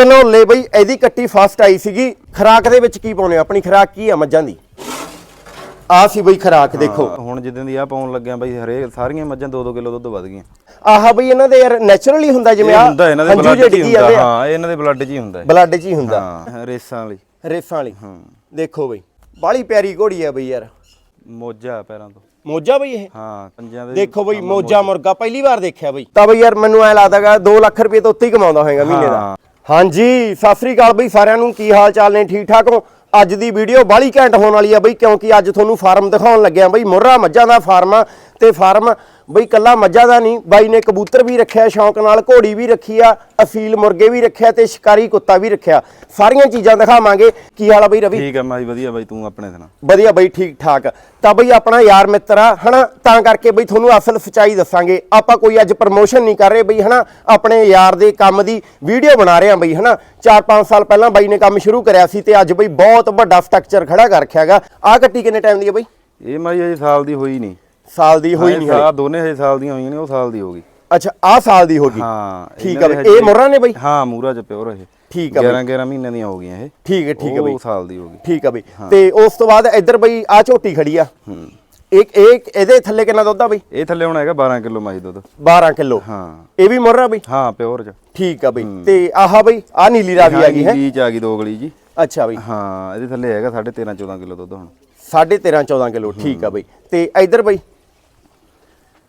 ਤਨੋਲੇ ਬਈ ਇਹਦੀ ਕੱਟੀ ਫਸਟ ਆਈ ਸੀਗੀ। ਖਰਾਕ ਦੇ ਵਿੱਚ ਕੀ ਪਾਉਣੇ ਆਪਣੀ ਖਰਾਕ ਕੀ ਆ ਮੱਝਾਂ ਦੀ? ਆ ਸੀ ਬਈ ਖਰਾਕ ਦੇਖੋ। ਹਾਂ, ਹੁਣ ਜਿੱਦਾਂ ਦੀ ਆ ਪਾਉਣ ਲੱਗਿਆ ਬਾਈ ਹਰੇਕ ਸਾਰੀਆਂ ਮੱਝਾਂ 2-2 ਕਿਲੋ ਦੁੱਧ ਵੱਧ ਗਈਆਂ। ਆਹ ਬਈ ਇਹਨਾਂ ਦੇ ਯਾਰ ਨੈਚੁਰਲੀ ਹੁੰਦਾ ਜਿਵੇਂ ਆ ਹੁੰਦਾ ਇਹਨਾਂ ਦੇ ਬਲੱਡ 'ਚ ਹੀ ਹੁੰਦਾ ਹਾਂ ਇਹ ਇਹਨਾਂ ਦੇ ਬਲੱਡ 'ਚ ਹੀ ਹੁੰਦਾ। ਹੈ। ਬਲੱਡ 'ਚ ਹੀ ਹੁੰਦਾ। ਹਾਂ ਰੇਸਾਂ ਵਾਲੀ। ਰੇਸਾਂ ਵਾਲੀ। ਦੇਖੋ ਬਈ ਬਾਲੀ ਪਿਆਰੀ ਘੋੜੀ ਆ ਬਈ ਯਾਰ। ਮੋਜਾ ਪੈਰਾਂ ਤੋਂ। ਮੋਜਾ ਬਈ ਇਹ। ਹਾਂ ਪੰਜਾਂ ਦੇ ਦੇਖੋ ਬਈ ਮੋਜਾ ਮੁਰਗਾ ਪਹਿਲੀ ਵਾਰ ਦੇਖਿਆ ਬਈ। ਤਾਂ ਬਈ ਯਾਰ ਮੈਨੂੰ ਐ ਲੱਗਦਾਗਾ 2 ਲੱਖ ਰੁਪਏ ਤੋਂ ਉੱਤੇ ਹੀ ਕਮਾਉਂਦਾ ਹੋਏਗਾ ਮਹੀਨੇ ਦਾ। ਹਾਂ। ਹਾਂਜੀ, ਸਤਿ ਸ੍ਰੀ ਅਕਾਲ ਬਈ, ਸਾਰਿਆਂ ਨੂੰ ਕੀ ਹਾਲ ਚਾਲ ਨੇ? ਠੀਕ ਠਾਕ ਹੋ? ਅੱਜ ਦੀ ਵੀਡੀਓ ਬਾਲੀ ਘੈਂਟ ਹੋਣ ਵਾਲੀ ਆ ਬਈ, ਕਿਉਂਕਿ ਅੱਜ ਤੁਹਾਨੂੰ ਫਾਰਮ ਦਿਖਾਉਣ ਲੱਗਿਆ ਬਈ ਮੁਰਰਾ ਮੱਝਾਂ ਦਾ ਫਾਰਮ ਆ, ਤੇ ਫਾਰਮ ਬਈ ਕੱਲਾ ਮੱਝਾਂ ਦਾ ਨਹੀਂ ਬਾਈ ਨੇ ਕਬੂਤਰ ਵੀ ਰੱਖਿਆ ਸ਼ੌਂਕ ਨਾਲ ਘੋੜੀ ਵੀ ਰੱਖੀ ਆ ਅਸੀਲ ਮੁਰਗੇ ਵੀ ਰੱਖਿਆ ਤੇ ਸ਼ਿਕਾਰੀ ਕੁੱਤਾ ਵੀ ਰੱਖਿਆ। ਸਾਰੀਆਂ ਚੀਜ਼ਾਂ ਦਿਖਾਵਾਂਗੇ। ਕੀ ਹਾਲ ਆ ਬਈ ਰਵੀ? ਠੀਕ ਹੈ ਮਾਈ ਵਧੀਆ ਬਾਈ ਤੂੰ ਆਪਣੇ ਸੁਣਾ। ਵਧੀਆ ਬਈ ਠੀਕ ਠਾਕ। ਤਾਂ ਬਈ ਆਪਣਾ ਯਾਰ ਮਿੱਤਰ ਆ ਹਨਾ? ਤਾਂ ਕਰਕੇ ਬਈ ਤੁਹਾਨੂੰ ਅਸਲ ਸਚਾਈ ਦੱਸਾਂਗੇ। ਆਪਾਂ ਕੋਈ ਅੱਜ ਪ੍ਰਮੋਸ਼ਨ ਨਹੀਂ ਕਰ ਰਹੇ ਬਈ ਹਨਾ? ਆਪਣੇ ਯਾਰ ਦੇ ਕੰਮ ਦੀ ਵੀਡੀਓ ਬਣਾ ਰਹੇ ਆ ਬਈ ਹਨਾ? 4-5 ਸਾਲ ਪਹਿਲਾਂ ਬਾਈ ਨੇ ਕੰਮ ਸ਼ੁਰੂ ਕਰਿਆ ਸੀ ਤੇ ਅੱਜ ਬਈ ਬਹੁਤ ਵੱਡਾ ਸਟਰਕਚਰ ਖੜਾ ਕਰ ਰੱਖਿਆ ਹੈਗਾ। ਆਹ ਕੱਟੀ ਕਿੰਨੇ ਟਾਈਮ ਦੀ ਹੈ ਬਈ? ਇਹ ਮਾਈ ਅਜੇ ਸਾਲ ਦੀ ਹੋਈ ਨਹੀਂ। ਸਾਲ ਦੀ ਹੋਈ ਨਹੀਂ ਆ ਦੋਨੇ ਹਜੇ ਸਾਲ ਦੀਆਂ ਹੋਈਆਂ ਨੇ ਉਹ ਸਾਲ ਦੀ ਹੋ ਗਈ। ਅੱਛਾ ਆਹ ਸਾਲ ਦੀ ਹੋ ਗਈ। ਹਾਂ ਠੀਕ ਆ ਇਹ ਮੁਰਰਾ ਨੇ ਬਈ? ਹਾਂ ਮੂਰਾ ਚ ਪਿਓਰ ਇਹ। ਠੀਕ ਆ ਬਈ। 11 11 ਮਹੀਨਿਆਂ ਦੀਆਂ ਹੋ ਗਈਆਂ ਇਹ। ਠੀਕ ਹੈ ਠੀਕ ਹੈ ਬਈ। ਉਹ ਸਾਲ ਦੀ ਹੋ ਗਈ। ਠੀਕ ਆ ਬਈ। ਤੇ ਉਸ ਤੋਂ ਬਾਅਦ ਇੱਧਰ ਬਈ ਆਹ ਝੋਟੀ ਖੜੀ ਆ। ਹੂੰ। ਇੱਕ ਇੱਕ ਇਹਦੇ ਥੱਲੇ ਕਿੰਨਾ ਦੁੱਧ ਆ ਬਈ? ਇਹ ਥੱਲੇ ਹੁਣ ਹੈਗਾ 12 ਕਿਲੋ ਮਾਈ ਦੁੱਧ। 12 ਕਿਲੋ। ਹਾਂ। ਇਹ ਵੀ ਮੁਰਰਾ ਬਈ? ਹਾਂ ਪਿਓਰ ਚ। ਠੀਕ ਆ ਬਈ। ਤੇ ਆਹ ਬਈ ਆ ਨੀਲੀ ਰਾਵੀ ਆ ਗਈ ਹੈ। ਗਲੀ ਚ ਆ ਗਈ ਦੋ ਗਲੀ ਜੀ। ਅੱਛਾ ਬਈ। ਹਾਂ ਇਹਦੇ ਥੱਲੇ ਹੈਗਾ 13.5 14 ਕਿਲੋ ਦੁੱਧ ਹੁਣ। 13.5 14 ਕਿਲੋ ਠੀਕ ਆ ਬਈ। ਤੇ ਇਧਰ ਬਈ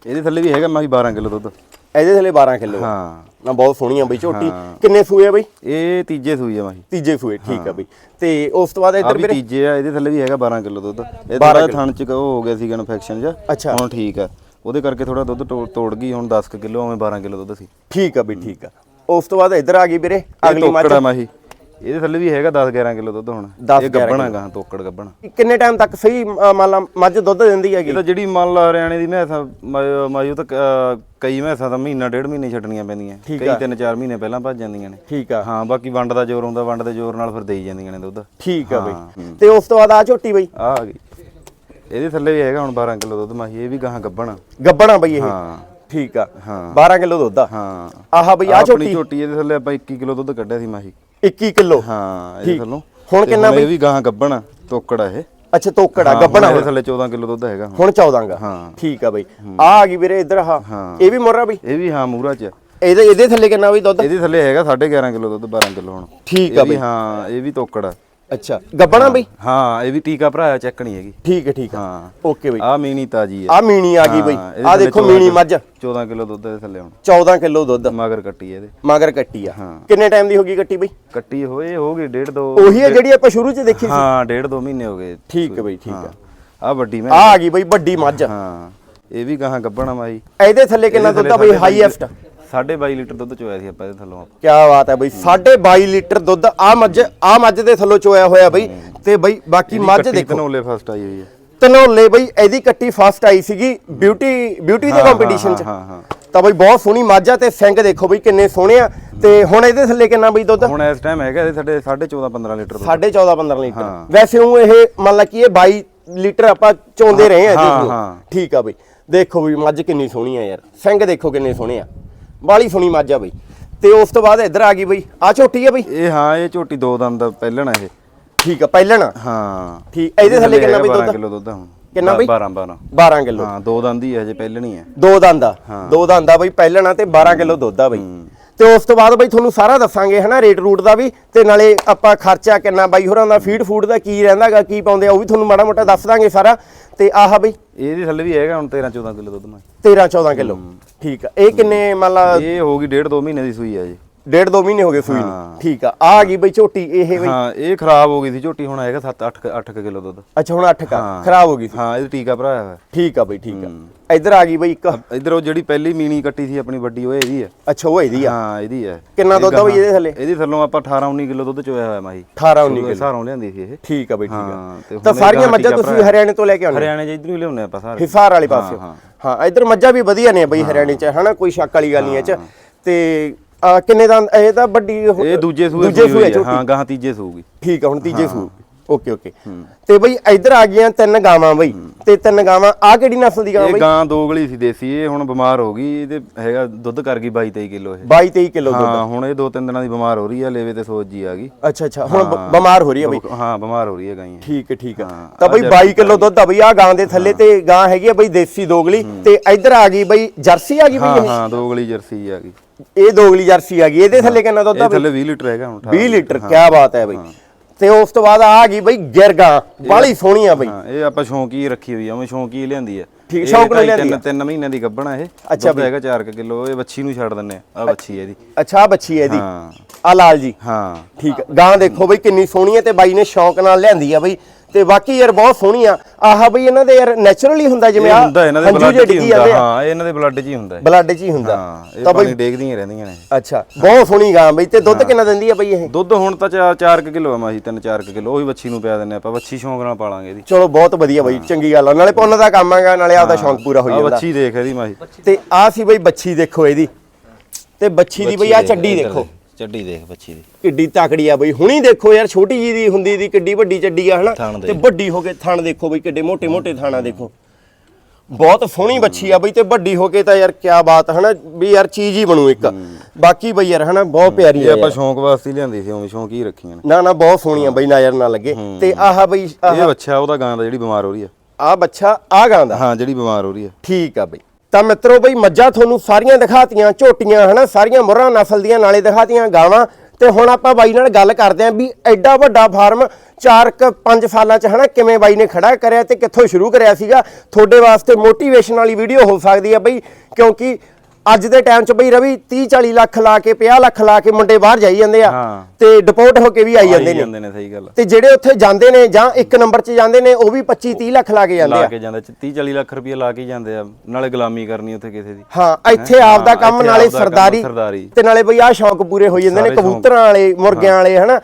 ਇਹਦੇ ਥੱਲੇ ਵੀ ਹੈਗਾ ਮਾਈ 12 ਕਿਲੋ ਦੁੱਧ। ਇਹਦੇ ਥੱਲੇ 12 ਕਿਲੋ ਹਾਂ। ਨਾ ਬਹੁਤ ਸੋਹਣੀ ਆ ਬਈ ਝੋਟੀ। ਕਿੰਨੇ ਸੂਏ ਆ ਬਈ? ਇਹ ਤੀਜੇ ਸੂਈ ਆ ਮਾਈ ਤੀਜੇ ਸੂਏ ਠੀਕ ਆ ਬਈ। ਤੇ ਉਸ ਤੋਂ ਬਾਅਦ ਇਧਰ ਵੀ ਤੀਜੇ ਆ ਇਹਦੇ ਥੱਲੇ ਵੀ ਹੈਗਾ 12 ਕਿਲੋ ਦੁੱਧ। ਇਹ 12 ਥੋੜਾ। ਥਣ ਚ ਉਹ ਹੋ ਗਿਆ ਸੀਗਾ ਇਨਫੈਕਸ਼ਨ ਜਾਂ ਅੱਛਾ। ਹੁਣ ਠੀਕ ਆ। ਉਹਦੇ ਕਰਕੇ ਥੋੜਾ ਦੁੱਧ ਤੋੜ ਗਈ ਹੁਣ 10 ਕਿਲੋ ਐਵੇਂ 12 ਕਿਲੋ ਦੁੱਧ ਸੀ। ਠੀਕ ਆ ਬਈ ਠੀਕ ਆ। ਉਸ ਤੋਂ ਬਾਅਦ ਇਧਰ ਆ ਗਈ ਵੀਰੇ ਅਗਲੀ ਮੱਝ ਮਾਹੀ। ਇਹਦੇ ਥੱਲੇ ਵੀ ਹੈਗਾ 10 11 ਕਿਲੋ ਦੁੱਧ ਹੁਣ। 10 ਇਹ ਗੱਬਣਾ ਗਾ ਤੋਕੜ ਗੱਬਣਾ। ਕਿੰਨੇ ਟਾਈਮ ਤੱਕ ਸਹੀ ਅ, ਮੰਨ ਲਾ ਮੱਝ ਦੁੱਧ ਦਿੰਦੀ ਹੈਗੀ? ਇਹ ਤਾਂ ਜਿਹੜੀ ਮੰਨ ਲਾ ਹਰਿਆਣੇ ਦੀ ਮੈਸਾਂ ਮ- ਮਾਯੂ ਤਾਂ ਕਈ ਮੈਸਾਂ ਤਾਂ ਮਹੀਨਾ ਡੇਢ ਮਹੀਨੇ ਛੱਡਣੀਆਂ ਪੈਂਦੀਆਂ। ਠੀਕ ਕਈ ਆ। 3-4 ਮਹੀਨੇ ਪਹਿਲਾਂ ਭੱਜ ਜਾਂਦੀਆਂ ਨੇ। ਠੀਕ ਆ। ਹਾਂ ਬਾਕੀ ਵੰਡ ਦਾ ਜ਼ੋਰ ਹੁੰਦਾ ਵੰਡ ਦੇ ਜ਼ੋਰ ਨਾਲ ਫਿਰ ਦੇਈ ਜਾਂਦੀਆਂ ਨੇ ਦੁੱਧ। ਠੀਕ ਆ ਬਈ। ਤੇ ਉਸ ਤੋਂ ਬਾਅਦ ਆ ਝੋਟੀ ਬਈ। ਆ ਆ ਗਈ। ਇਹਦੇ ਥੱਲੇ ਵੀ ਹੈਗਾ ਹੁਣ 12 ਕਿਲੋ ਦੁੱਧ ਮਾਹੀ ਇਹ ਵੀ ਗਾਹਾਂ ਗੱਬਣਾ। ਗੱਬਣਾ ਬਈ ਇਹ। ਹਾਂ। ਠੀਕ ਆ। ਹਾਂ। 12 ਕਿਲੋ ਦੁੱਧ ਆ। ਹਾਂ। ਆਹ ਬਈ ਆ ਆਪਣੀ ਝੋਟੀ। ਝੋਟੀ ਇਹਦੇ ਥੱਲੇ ਆਪਾਂ 21 ਕਿਲੋ ਦੁੱਧ ਕੱਢਿਆ ਸੀ ਮਾਹੀ। 21 ਕਿਲੋ। ਹਾਂ ਠੀਕ। ਥੱਲੋਂ। ਹੁਣ ਤੇ ਕਿੰਨਾ ਇਹ ਵੀ ਗਾਹਾਂ ਗੱਬਣਾ ਤੋਕੜਾ ਇਹ। ਅੱਛਾ ਤੋਕੜਾ ਹਾਂ, ਗੱਬਣਾ ਹੁਣ ਇਹਦੇ ਥੱਲੇ 14 ਕਿਲੋ ਦੁੱਧ ਹੈਗਾ ਹੁਣ। ਹੁਣ 14 ਗਾ ਹਾਂ। ਠੀਕ ਆ ਬਈ। ਆ ਆ ਗਈ ਵੀਰੇ ਇੱਧਰ ਹਾਂ। ਇਹ ਵੀ ਮੁਰਰਾ ਬਈ। ਇਹ ਵੀ ਹਾਂ ਮੂਰਾ ਚ। ਆ। ਇਹਦੇ ਇਹਦੇ ਥੱਲੇ ਕਿੰਨਾ ਬਈ ਦੁੱਧ? ਇਹਦੇ ਥੱਲੇ ਹੈਗਾ 11.5 ਕਿਲੋ ਦੁੱਧ 12 ਕਿਲੋ ਹੁਣ। ਠੀਕ ਇਹ ਆ ਵੀ ਬਈ। ਹਾਂ ਇਹ ਵੀ ਤੋਕੜਾ ਅੱਛਾ ਗੱਬਣਾ ਬਈ? ਹਾਂ ਇਹ ਵੀ ਟੀਕਾ ਭਰਾਇਆ ਚੈੱਕ ਨਹੀਂ ਹੈਗੀ। ਠੀਕ ਹੈ ਠੀਕ ਹੈ। ਹਾਂ। ਓਕੇ ਬਈ। ਆ ਮੀਨੀ ਤਾਜੀ ਹੈ ਆ ਮੀਣੀ ਆ ਗਈ ਬਈ। ਹਾਂ, ਇਹਦੇ ਆ ਥੱਲੇ ਦੇਖੋ 14 ਮੀਣੀ ਮੱਝ। 14 ਕਿਲੋ ਦੁੱਧ ਦੇ ਥੱਲੇ ਹੁਣ 14 ਕਿਲੋ ਦੁੱਧ। ਮਗਰ ਕੱਟੀ ਇਹਦੇ। ਮਗਰ ਕੱਟੀ ਆ। ਹਾਂ। ਕਿੰਨੇ ਟਾਈਮ ਦੀ ਹੋ ਗਈ ਕੱਟੀ ਬਈ? ਕੱਟੀ ਹੋਏ ਹੋ ਗਈ ਡੇਢ ਦੋ ਉਹੀ ਹੈ ਜਿਹੜੀ ਆਪਾਂ ਸ਼ੁਰੂ ਚ ਦੇਖੀ ਸੀ। ਹਾਂ ਡੇਢ ਦੋ ਮਹੀਨੇ ਹੋ ਗਏ। ਠੀਕ ਹੈ ਬਈ ਠੀਕ ਆ ਆ ਵੱਡੀ ਮੈਂ ਆ ਆ ਗਈ ਬਈ ਵੱਡੀ ਮੱਝ। ਹਾਂ। ਇਹ ਵੀ ਗਾਹਾਂ ਗੱਬਣਾ ਮਾਈ। ਇਹਦੇ ਥੱਲੇ ਕਿੰਨਾ ਦੁੱਧ ਆ ਬਈ? ਹਾਈ ਐਫਟ 22 ਲੀਟਰ ਦੁੱਧ ਚੋਇਆ ਸੀ ਆਪਾਂ ਇਹਦੇ ਥੱਲੋਂ ਕੀ ਬਾਤ ਹੈ ਬਈ 22.5 ਲੀਟਰ ਦੁੱਧ ਆ ਮੱਝ ਆ ਮੱਝ ਦੇ ਥੱਲੋਂ ਚੋਇਆ ਹੋਇਆ ਬਈ। ਤੇ ਬਈ ਬਾਕੀ ਮੱਝ ਦੇਖੋ। ਤਨੋਲੇ ਫਸਟ ਆਈ ਹੋਈ ਹੈ। ਤਨੋਲੇ ਬਈ ਇਹਦੀ ਕੱਟੀ ਫਸਟ ਆਈ ਸੀਗੀ ਬਿਊਟੀ ਬਿਊਟੀ ਦੇ ਕੰਪੀਟੀਸ਼ਨ ਚ। ਹਾਂ ਹਾਂ। ਤਾਂ ਬਈ ਬਹੁਤ ਸੋਹਣੀ ਮੱਝ ਆ ਤੇ ਸਿੰਘ ਦੇਖੋ ਬਈ ਕਿੰਨੇ ਸੋਹਣੇ ਆ। ਤੇ ਹੁਣ ਇਹਦੇ ਥੱਲੇ ਕਿੰਨਾ ਬਈ ਦੁੱਧ? ਹੁਣ ਇਸ ਟਾਈਮ ਹੈਗਾ ਇਹਦੇ ਸਾਡੇ 14.5 15 ਲੀਟਰ ਦੁੱਧ। 14.5 15 ਲੀਟਰ। ਵੈਸੇ ਉਹ ਇਹ ਮੰਨ ਲਾ ਕਿ ਇਹ 22 ਲੀਟਰ ਆਪਾਂ ਚੋਂਦੇ ਰਹੇ ਆ। ਹਾਂ। ਠੀਕ ਆ ਬਈ। ਦੇਖੋ ਵੀ ਮੱਝ ਕਿੰਨੀ ਸੋਹਣੀ ਆ ਯਾਰ। ਸਿੰਘ ਦੇਖੋ ਕਿੰਨੇ ਸੋਹਣੇ ਆ। ਬਾਲੀ ਸੋਹਣੀ ਮੱਝ ਆ ਬਈ। ਤੇ ਉਸ ਤੋਂ ਬਾਅਦ ਇੱਧਰ ਆ ਗਈ ਬਈ। ਆ ਝੋਟੀ ਆ ਬਈ? ਇਹ ਹਾਂ ਇਹ ਝੋਟੀ ਦੋ ਦੰਦ ਦਾ ਪਹਿਲਣ ਇਹ। ਠੀਕ ਆ ਪਹਿਲਣ? ਹਾਂ। ਠੀਕ ਇਹਦੇ ਥੱਲੇ ਕਿੰਨਾ ਬਈ 12 ਦੁੱਧ? ਕਿਲੋ ਦੁੱਧ ਆ ਹੁਣ। ਕਿੰਨਾ ਬਈ? 12 12 12 ਕਿਲੋ। ਹਾਂ ਦੋ ਦੰਦ ਹੀ ਹਜੇ ਪਹਿਲਣੀ ਹੈ ਦੋ ਦੰਦ ਆ? ਦੋ ਦੰਦ ਆ ਬਈ ਪਹਿਲਣ ਤੇ 12 ਕਿਲੋ ਦੁੱਧ ਆ ਬਈ। ਤੇ ਉਸ ਤੋਂ ਬਾਅਦ ਬਈ ਤੁਹਾਨੂੰ ਸਾਰਾ ਦੱਸਾਂਗੇ ਹਨਾ ਰੇਟ ਰੂਟ ਦਾ ਵੀ। ਤੇ ਨਾਲੇ ਆਪਾਂ ਖਰਚਾ ਕਿੰਨਾ ਬਾਈ ਹੋਰਾਂ ਦਾ ਫੀਡ ਫੂਡ ਦਾ ਕੀ ਰਹਿੰਦਾਗਾ ਕੀ ਪਾਉਂਦੇ ਆ ਉਹ ਵੀ ਤੁਹਾਨੂੰ ਮਾੜਾ ਮੋਟਾ ਦੱਸ ਦਾਂਗੇ ਸਾਰਾ। ਤੇ ਆਹ ਬਈ ਇਹਦੀ ਥੱਲੇ ਵੀ ਹੈਗਾ ਹੁਣ 13 14 ਕਿਲੋ ਦੁੱਧ ਮੈਂ। 13 14 ਕਿਲੋ। ਠੀਕ ਆ। ਇਹ ਕਿੰਨੇ ਮੰਨ ਲਾ ਇਹ ਹੋ ਗਈ ਡੇਢ ਦੋ ਮਹੀਨੇ ਦੀ ਸੂਈ ਆ ਜੀ। ਡੇਢ ਦੋ ਮਹੀਨੇ ਹੋ ਗਏ ਸੂਈ ਨੂੰ। ਹਾਂ। ਠੀਕ ਆ। ਆ ਗਈ ਬਈ ਝੋਟੀ ਇਹ ਬਈ ਹਾਂ ਇਹ ਖਰਾਬ ਹੋ ਗਈ ਸੀ ਝੋਟੀ ਹੁਣ ਹੈਗਾ 7 8 8 ਕਿਲੋ ਦੁੱਧ। ਅੱਛਾ ਹੁਣ 8 ਕਾ ਹਾਂ। ਖਰਾਬ ਹੋ ਗਈ ਸੀ। ਹਾਂ ਇਹ ਟੀਕਾ ਭਰਾਇਆ ਹੋਇਆ। ਠੀਕ ਆ ਬਈ ਠੀਕ ਆ। ਇੱਧਰ ਆ ਗਈ ਬਈ ਇੱਕ। ਇੱਧਰ ਉਹ ਜਿਹੜੀ ਪਹਿਲੀ ਮੀਣੀ ਕੱਟੀ ਸੀ ਆਪਣੀ ਵੱਡੀ ਉਹ ਇਹਦੀ ਹੈ ਅੱਛਾ ਉਹ ਇਹਦੀ ਆ। ਹਾਂ ਇਹਦੀ ਹੈ ਕਿੰਨਾ ਦੁੱਧ ਆ ਬਈ ਇਹਦੇ ਥੱਲੇ? ਇਹਦੀ ਥੱਲੋਂ ਆਪਾਂ 18 19 ਕਿਲੋ ਦੁੱਧ ਚੋਇਆ ਹੋਇਆ ਮਾਹੀ। 18 19 ਕਿਲੋ। ਸਾਰੋਂ ਲਿਆਂਦੀ ਸੀ ਇਹ। ਠੀਕ ਆ ਬਈ ਠੀਕ ਹਾਂ, ਆ ਤੇ ਹੁਣ ਤਾਂ ਸਾਰੀਆਂ ਮੱਝਾਂ ਟੀਕਾ ਤੁਸੀਂ ਭਰਾਇਆ। ਹਰਿਆਣੇ ਤੋਂ ਲੈ ਕੇ ਆਉਂਦੇ ਹਰਿਆਣੇ ਚ ਇਧਰੋਂ ਹੀ ਲਿਆਉਂਦੇ ਆਪਾਂ ਸਾਰੇ। ਹਿਸਾਰ ਵਾਲੇ ਪਾਸੇ। ਹਾਂ। ਹਾਂ ਇੱਧਰ ਮੱਝਾਂ ਵੀ ਵਧੀਆ ਨੇ ਬਈ ਹਰਿਆਣੇ ਚ ਹਨਾ ਕੋਈ ਸ਼ੱਕ ਵਾਲੀ ਗੱਲ ਨਹੀਂ ਇਹ ਚ। ਤੇ ਆ, ਕਿੰਨੇ ਦਾ ਇਹ ਤਾਂ ਵੱਡੀ ਉਹ- ਇਹ ਦੂਜੇ ਸੂਏ ਦੂਜੇ ਸੂਏ ਹੈ, ਝੋਟੀ ਹਾਂ ਗਾਹਾਂ ਤੀਜੇ ਸੂਗੀ ਠੀਕ ਆ ਹੁਣ ਤੀਜੇ ਸੂ ਓਕੇ ਓਕੇ। ਤੇ ਬਈ ਇੱਧਰ ਆ ਗਈਆਂ ਤਿੰਨ ਗਾਵਾਂ ਬਈ। ਤੇ ਤਿੰਨ ਗਾਵਾਂ ਆ ਕਿਹੜੀ ਨਸਲ ਦੀ ਗਾਂ ਇਹ ਬਈ? ਗਾਂ ਦੋਗਲੀ ਸੀ ਦੇਸੀ ਇਹ ਹੁਣ ਬਿਮਾਰ ਹੋ ਗਈ ਇਹਦੇ ਹੈਗਾ ਦੁੱਧ ਕਰ ਗਈ 22 23 ਕਿਲੋ ਇਹ। 22 23 ਕਿਲੋ ਦੁੱਧ। ਹਾਂ ਹੁਣ ਇਹ ਦੋ ਤਿੰਨ ਦਿਨਾਂ ਦੀ ਬਿਮਾਰ ਹੋ ਰਹੀ ਆ ਲੇਵੇ ਤੇ ਸੋਜ ਜੀ ਆ ਗਈ। ਅੱਛਾ ਅੱਛਾ ਹੁਣ ਬ- ਬਿਮਾਰ ਹੋ ਰਹੀ ਹੈ ਬਈ। ਹਾਂ ਬਿਮਾਰ ਹੋ ਰਹੀ ਹੈ ਗਾਂ ਇਹ। ਠੀਕ ਹੈ ਠੀਕ ਹੈ ਹਾਂ, ਤਾਂ ਬਈ 22 ਕਿਲੋ ਦੁੱਧ ਆ ਬਈ ਆ ਗਾਂ ਦੇ ਥੱਲੇ ਤੇ ਗਾਂ ਹੈਗੀ ਆ ਬਈ ਦੇਸੀ ਦੋਗਲੀ ਤੇ ਇੱਧਰ ਆ ਗਈ ਬਈ ਜਰਸੀ ਆ ਗਈ ਹਾਂ ਬਈ ਹਾਂ ਦੋਗਲੀ ਜਰਸੀ ਆ ਗਈ। ਇਹ ਦੋਗਲੀ ਜਰਸੀ ਆ ਗਈ ਇਹਦੇ ਥੱਲੇ ਕਿੰਨਾ ਦੁੱਧ ਆ ਇਹ ਬਈ? ਥੱਲੇ 20 ਲੀਟਰ ਹੈਗਾ ਹੁਣ 20 ਲੀਟਰ ਕੀ ਬਾਤ ਹੈ ਬਈ। ਤੇ ਉਸ ਤੋਂ ਬਾਅਦ ਆ ਗਈ ਬਈ ਗਿਰਗਾਂ ਬਾਲੀ ਸੋਹਣੀ ਆ ਬਈ। ਹਾਂ ਇਹ ਆਪਾਂ ਸ਼ੌਂਕੀ ਰੱਖੀ ਹੋਈ ਆ ਉਹ ਸ਼ੌਂਕੀ ਲਿਆਂਦੀ ਆ। ਠੀਕ, ਸ਼ੌਂਕ ਨਾਲ ਲਿਆਂਦੀ ਤਿੰਨ ਤਿੰਨ ਮਹੀਨਿਆਂ ਦੀ ਗੱਭਣ ਆ ਇਹ। ਅੱਛਾ ਹੈਗਾ 4 ਕਿਲੋ ਇਹ ਬੱਚੀ ਨੂੰ ਛੱਡ ਦਿੰਨੇ ਆ ਬੱਚੀ ਹੈ ਇਹਦੀ। ਅੱਛਾ ਬੱਚੀ ਹੈ ਇਹਦੀ। ਹਾਂ। ਆ ਲਾਲ ਜੀ। ਹਾਂ। ਠੀਕ ਹੈ ਗਾਂ ਦੇਖੋ ਬਈ ਕਿੰਨੀ ਸੋਹਣੀ ਹੈ ਤੇ ਬਾਈ ਨੇ ਸ਼ੌਂਕ ਨਾਲ ਲਿਆਂਦੀ ਆ ਬਈ। ਤੇ ਬਾਕੀ ਯਾਰ ਬਹੁਤ ਸੋਹਣੀ ਆ। ਆਹ ਬਈ ਇਹਨਾਂ ਦੇ ਯਾਰ ਨੈਚੁਰਲੀ ਹੁੰਦਾ ਜਿਵੇਂ ਆ ਹੁੰਦਾ ਇਹਨਾਂ ਦੇ ਬਲੱਡ 'ਚ ਹੀ ਹੁੰਦਾ। ਹਾਂ ਇਹ ਇਹਨਾਂ ਦੇ ਬਲੱਡ 'ਚ ਹੀ ਹੁੰਦਾ। ਹੈ। ਬਲੱਡ 'ਚ ਹੀ ਹੁੰਦਾ। ਹਾਂ ਇਹ ਤਾਂ ਬਈ ਪਾਣੀ ਡੇਗਦੀਆਂ ਰਹਿੰਦੀਆਂ ਨੇ। ਅੱਛਾ ਬਹੁਤ ਸੋਹਣੀ ਗਾਂ ਬਈ ਤੇ ਦੁੱਧ ਕਿੰਨਾ ਦਿੰਦੀ ਆ ਬਈ ਇਹ? ਦੁੱਧ ਹੁਣ ਤਾਂ 4 ਕਿਲੋ ਆ ਮਾਹੀ 3-4 ਕਿਲੋ ਉਹ ਵੀ ਬੱਚੀ ਨੂੰ ਪਿਆ ਦਿੰਨੇ ਆਪਾਂ ਬੱਚੀ ਸ਼ੌਂਕ ਨਾਲ ਪਾਲਾਂਗੇ ਇਹਦੀ। ਚਲੋ ਬਹੁਤ ਵਧੀਆ ਬਈ ਚੰਗੀ ਗੱਲ ਆ। ਨਾਲੇ ਪੁੰਨ ਦਾ ਕੰਮ ਹੈਗਾ ਨਾਲੇ ਆਪਦਾ ਸ਼ੌਂਕ ਪੂਰਾ ਹੋ ਆ ਜਾਂਦਾ। ਬੱਚੀ ਦੇਖ ਇਹਦੀ ਮਾਹੀ ਤੇ ਆ ਸੀ ਬਈ ਬੱਚੀ ਦੇਖੋ ਇਹਦੀ। ਤੇ ਬੱਚੀ ਦੀ ਬਈ ਆ ਚੱਡੀ ਦੇਖੋ। ਚੱਡੀ ਦੇਖ ਬੱਚੀ ਦੀ। ਕਿੱਡੀ ਤਕੜੀ ਆ ਬਈ। ਹੁਣੀ ਦੇਖੋ ਯਾਰ ਛੋਟੀ ਜੀ ਦੀ ਹੁੰਦੀ ਦੀ ਕਿੱਡੀ ਵੱਡੀ ਚੱਡੀ ਆ ਹਨਾ? ਤੇ ਵੱਡੀ ਹੋ ਕੇ ਥਣ ਦੇਖੋ ਬਈ ਕਿੱਡੇ ਮੋٹے ਮੋٹے ਥਾਣਾ ਦੇਖੋ। ਬਹੁਤ ਸੋਹਣੀ ਬੱਚੀ ਆ ਬਈ ਤੇ ਵੱਡੀ ਹੋ ਕੇ ਤਾਂ ਯਾਰ ਕੀ ਬਾਤ ਹਨਾ? ਵੀ ਯਾਰ ਚੀਜ਼ ਹੀ ਬਣੂ ਇੱਕ। ਬਾਕੀ ਬਈ ਯਾਰ ਹਨਾ ਬਹੁਤ ਪਿਆਰੀ ਆ ਇਹ ਆਪਾਂ ਸ਼ੌਂਕ ਵਾਸਤੇ ਲਿਆਂਦੀ ਸੀ ਉਵੇਂ ਸ਼ੌਂਕ ਹੀ ਰੱਖੀਆਂ ਨੇ। ਨਾ ਨਾ ਬਹੁਤ ਸੋਹਣੀ ਆ ਬਈ ਨਾ ਯਾਰ ਨਾ ਲੱਗੇ। ਤੇ ਆਹ ਬਈ ਇਹ ਬੱਚਾ ਉਹਦਾ ਗਾਂ ਦਾ ਜਿਹੜੀ ਬਿਮਾਰ ਹੋ ਰਹੀ ਆ। ਆ ਬੱਚਾ ਆ ਗਾਂ ਦਾ? ਹਾਂ ਜਿਹੜੀ ਬਿਮਾਰ ਹੋ ਰਹੀ ਆ। ਠੀਕ ਆ ਬਈ। ਤਾਂ ਮਿੱਤਰੋ ਬਈ, ਮੱਝਾਂ ਤੁਹਾਨੂੰ ਸਾਰੀਆਂ ਦਿਖਾਤੀਆਂ, ਝੋਟੀਆਂ, ਹਨਾ, ਸਾਰੀਆਂ ਮੁਰਾਂ ਨਸਲ ਦੀਆਂ ਨਾਲੇ ਦਿਖਾਤੀਆਂ ਗਾਵਾਂ। ਤੇ ਹੁਣ ਆਪਾਂ ਬਾਈ ਨਾਲ ਗੱਲ ਕਰਦੇ ਆਂ ਵੀ ਐਡਾ ਵੱਡਾ ਫਾਰਮ 4 ਕ 5 ਸਾਲਾਂ ਚ, ਹਨਾ, ਕਿਵੇਂ ਬਾਈ ਨੇ ਖੜਾ ਕਰਿਆ ਤੇ ਕਿੱਥੋਂ ਸ਼ੁਰੂ ਕਰਿਆ ਸੀਗਾ। ਤੁਹਾਡੇ ਵਾਸਤੇ ਮੋਟੀਵੇਸ਼ਨ ਵਾਲੀ ਵੀਡੀਓ ਹੋ ਸਕਦੀ ਆ ਬਈ, ਕਿਉਂਕਿ ਅੱਜ ਦੇ ਟਾਈਮ 'ਚ ਬਈ ਰਵੀ 30 40 ਲੱਖ ਲਾ ਕੇ 50 ਲੱਖ ਲਾ ਕੇ ਮੁੰਡੇ ਬਾਹਰ ਜਾਈ ਜਾਂਦੇ ਆ। ਤੇ ਡਿਪੋਰਟ ਹੋ ਕੇ ਵੀ ਆਈ ਜਾਂਦੇ ਨੇ। ਜਾਂਦੇ ਨੇ ਸਹੀ ਗੱਲ ਤੇ ਜਿਹੜੇ ਉੱਥੇ ਜਾਂਦੇ ਨੇ ਜਾਂ ਇੱਕ ਨੰਬਰ 'ਚ ਜਾਂਦੇ ਨੇ ਉਹ ਵੀ 25 30 ਲੱਖ ਲਾ ਕੇ ਜਾਂਦੇ ਲਾ ਆ ਕੇ ਜਾਂਦੇ 30 40 ਲੱਖ ਰੁਪਏ ਲਾ ਕੇ ਜਾਂਦੇ ਆ। ਨਾਲੇ ਗੁਲਾਮੀ ਕਰਨੀ ਉੱਥੇ ਕਿਸੇ ਦੀ। ਹਾਂ ਇੱਥੇ ਆਪਦਾ ਕੰਮ ਇੱਥੇ ਨਾਲੇ ਕੰਮ, ਸਰਦਾਰੀ। ਤੇ ਨਾਲੇ ਬਈ ਆਹ ਸ਼ੌਂਕ ਪੂਰੇ ਹੋ ਜਾਂਦੇ ਨੇ। ਕਬੂਤਰਾਂ ਵਾਲੇ ਮੁਰਗਿਆਂ ਵਾਲੇ ਹਨਾ।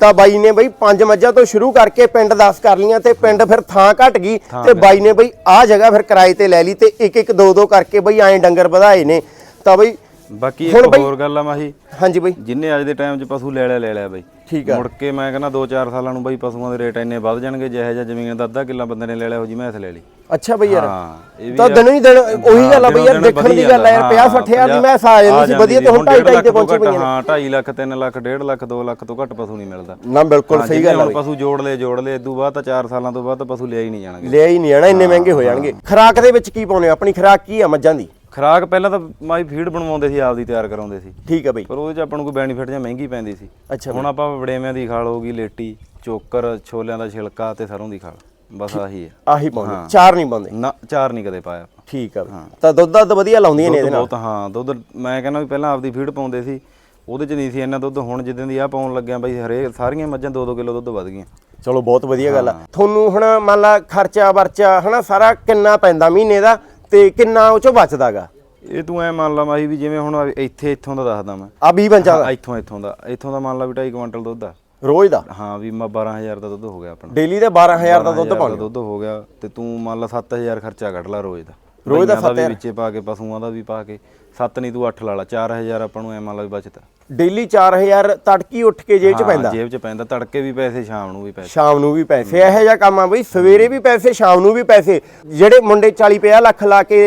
ਤਾਂ ਬਾਈ ਨੇ ਬਈ ਪੰਜ ਮੱਝਾਂ ਤੋਂ ਸ਼ੁਰੂ ਕਰਕੇ ਪਿੰਡ 10 ਕਰ ਲੀਆਂ ਤੇ ਪਿੰਡ ਫਿਰ ਥਾਂ ਘਟ ਗਈ ਤੇ ਬਾਈ ਨੇ ਬਈ ਆਹ ਜਗ੍ਹਾ ਫਿਰ ਕਿਰਾਏ ਤੇ ਲੈ ਲਈ ਤੇ ਇੱਕ ਇੱਕ ਦੋ ਦੋ ਕਰਕੇ ਬਈ ਐਂ ਡੰਗਰ ਵਧਾਏ ਨੇ। ਤਾਂ ਬਈ ਬਾਕੀ ਹੁਣ ਇੱਕ ਬਈ- ਹੋਰ ਗੱਲ ਆ ਮਾਹੀ। ਹਾਂਜੀ ਬਈ। ਜਿੰਨੇ ਅੱਜ ਦੇ ਟਾਈਮ 'ਚ ਪਸ਼ੂ ਲੈ ਲਿਆ ਲੈ ਲਿਆ ਬਈ। ਠੀਕ ਆ। ਮੁੜ ਕੇ ਮੈਂ ਕਹਿੰਦਾ 2-4 ਸਾਲਾਂ ਨੂੰ ਬਈ ਪਸ਼ੂਆਂ ਦੇ ਰੇਟ ਇੰਨੇ ਵੱਧ ਜਾਣਗੇ ਜਿਹੋ ਜਿਹਾ ਜ਼ਮੀਨ ਦਾ ਅੱਧਾ ਕਿੱਲਾ ਬੰਦੇ ਨੇ ਲੈ ਲਿਆ ਉਹ ਜੀ ਮੈਂ ਲੈ ਲਈ। ਅੱਛਾ ਬਈ ਯਾਰ। ਹਾਂ ਇਹ ਵੀ ਤਾਂ ਦਿਨੋਂ ਹੀ ਦਿਨ ਉਹੀ ਹਾਂ, ਗੱਲ ਆ ਬਈ ਯਾਰ ਦਿਨੋਂ ਦਿਨ ਦੇਖਣ ਦੀ ਗੱਲ ਆ ਯਾਰ ਜਾਂਦਾ। 50 60000 ਦੀ ਮੈਂ ਆ ਜਾਂਦੀ ਸੀ ਵਧੀਆ ਤੇ ਹੁਣ 2.5 2.5 ਤੇ ਪਹੁੰਚੀ ਪਈਆਂ ਨੇ ਹਾਂ 2.5 ਲੱਖ 3 ਲੱਖ 1.5 ਲੱਖ 2 ਲੱਖ ਤੋਂ ਘੱਟ ਪਸ਼ੂ ਨਹੀਂ ਮਿਲਦਾ। ਨਾ ਬਿਲਕੁਲ ਹਾਂ, ਸਹੀ ਗੱਲ ਆ ਹੁਣ ਪਸ਼ੂ ਜੋੜ ਲਏ ਜੋੜ ਲਏ ਇਦੋਂ ਬਾਅਦ ਤਾਂ 4 ਸਾਲਾਂ ਤੋਂ ਬਾਅਦ ਤਾਂ ਪਸ਼ੂ ਲਿਆ ਹੀ ਨਹੀਂ ਜਾਣਗੇ। ਲਿਆ ਹੀ ਨਹੀਂ ਆਣਾ ਇੰਨੇ ਮਹਿੰਗੇ ਹੋ ਜਾਣਗੇ। ਖਰਾਕ ਦੇ ਵਿੱਚ ਕੀ ਪਾਉਣੇ ਆਪਣੀ ਖਰਾਕ ਕੀ ਆ ਮੱਝਾਂ ਦੀ? ਖਰਾਕ ਪਹਿਲਾਂ ਤਾਂ ਮਾਈ ਫੀਡ ਬਣਵਾਉਂਦੇ ਸੀ ਆਪਦੀ ਤਿਆਰ ਕਰਾਉਂਦੇ ਸੀ। ਠੀਕ ਆ ਬਈ। ਪਰ ਉਹਦੇ 'ਚ ਆਪਾਂ ਨੂੰ ਕੋਈ ਬੈਨੀਫਿਟ ਜਾਂ ਮਹਿੰਗੀ ਪੈਂਦੀ ਸੀ। ਅੱਛਾ ਹੁਣ ਆਪਾਂ ਵੜੇਵਿਆਂ ਦੀ ਖਾਲ ਹੋਗੀ ਲੇਟੀ ਚੋਕਰ ਛੋਲਿਆਂ ਦਾ ਛਿਲਕਾ ਤੇ ਸਰੋਂ ਦੀ ਖਾਲ ਬਸ ਆਹੀ ਹੈ ਆਹੀ ਪਾਉਣੇ ਚਾਰ ਨਹੀਂ ਪਾਉਂਦੇ। ਨਾ ਚਾਰ ਨਹੀਂ ਕਦੇ ਪਾਇਆ ਠੀਕ ਆ। ਤਾਂ ਦੁੱਧ ਦੱਧ ਵਧੀਆ ਲਾਉਂਦੀਆਂ ਨੇ ਇਹਦੇ ਨਾਲ। ਬਹੁਤ ਹਾਂ ਦੁੱਧ ਮੈਂ ਕਹਿੰਦਾ ਵੀ ਪਹਿਲਾਂ ਆਪਦੀ ਫੀਡ ਪਾਉਂਦੇ ਸੀ। ਉਹਦੇ 'ਚ ਨਹੀਂ ਸੀ ਇੰਨਾ ਦੁੱਧ। ਹੁਣ ਜਿੱਦਾਂ ਦੀ ਆ ਪਾਉਣ ਲੱਗਿਆ ਬਈ ਹਰੇਕ ਸਾਰੀਆਂ ਮੱਝਾਂ 2-2 ਕਿਲੋ ਦੁੱਧ ਵੱਧ ਗਈਆਂ। ਚਲੋ ਬਹੁਤ ਵਧੀਆ ਗੱਲ ਆ। ਤੁਹਾਨੂੰ ਹੁਣ ਮੰਨ ਲਾ ਖਰਚਾ ਵਰਚਾ ਹਨਾ ਸਾਰਾ ਕਿੰਨਾ ਪੈਂਦਾ ਮਹੀਨੇ ਦਾ? ਤੇ ਕਿੰਨਾ ਉਹ ਚੋਂ ਬਚਦਾਗਾ? ਇਹ ਤੂੰ ਐ ਮੰਨ ਲਾ ਮਾਹੀ ਵੀ ਜਿਵੇਂ ਹੁਣ ਇੱਥੇ ਇੱਥੋਂ ਦਾ ਦੱਸਦਾ ਮੈਂ। ਆ 20 ਬੰਚਾਂ ਦਾ? ਹਾਂ, ਇੱਥੋਂ ਇੱਥੋਂ ਦਾ। ਇੱਥੋਂ ਦਾ ਮੰਨ ਲਾ ਵੀ 2.5 ਕੁਇੰਟਲ ਦੁੱਧ ਆ। ਰੋਜ਼ ਦਾ? ਹਾਂ ਵੀ ਮੈਂ 12000 ਦਾ ਦੁੱਧ ਹੋ ਗਿਆ ਆਪਣਾ। ਡੇਲੀ ਦੇ 12000 ਦਾ ਦੁੱਧ 12,000 ਪਾਉਣਾ ਦੁੱਧ ਹੋ ਗਿਆ ਤੇ ਤੂੰ ਮੰਨ ਲਾ 7000 ਖਰਚਾ ਕੱਢ ਲਾ ਰੋਜ਼ ਦਾ। ਰੋਜ਼ ਦਾ ਗਈਆਂ ਵੀ 7,000 ਵਿੱਚੇ ਪਾ ਕੇ ਪਸ਼ੂਆਂ ਦਾ ਵੀ ਪਾ ਕੇ। 7 ਨਹੀਂ ਤੂੰ 8 ਲਾ ਲਾ 4000 ਆਪਾਂ ਨੂੰ ਐ ਮੰਨ ਲਾ ਵੀ ਬਚਦਾ ਡੇਲੀ 4000 ਤੜਕੀ ਉੱਠ ਕੇ ਜੇਬ ਚ ਹਾਂ, ਪੈਂਦਾ। ਜੇਬ 'ਚ ਪੈਂਦਾ ਤੜਕੇ ਵੀ ਪੈਸੇ ਸ਼ਾਮ ਨੂੰ ਵੀ ਪੈਸੇ। ਸ਼ਾਮ ਨੂੰ ਵੀ ਪੈਸੇ ਇਹੋ ਜਿਹਾ ਕੰਮ ਆ ਬਈ ਸਵੇਰੇ ਵੀ ਪੈਸੇ ਸ਼ਾਮ ਨੂੰ ਵੀ ਪੈਸੇ। ਜਿਹੜੇ ਮੁੰਡੇ 40 50 ਲੱਖ ਲਾ ਕੇ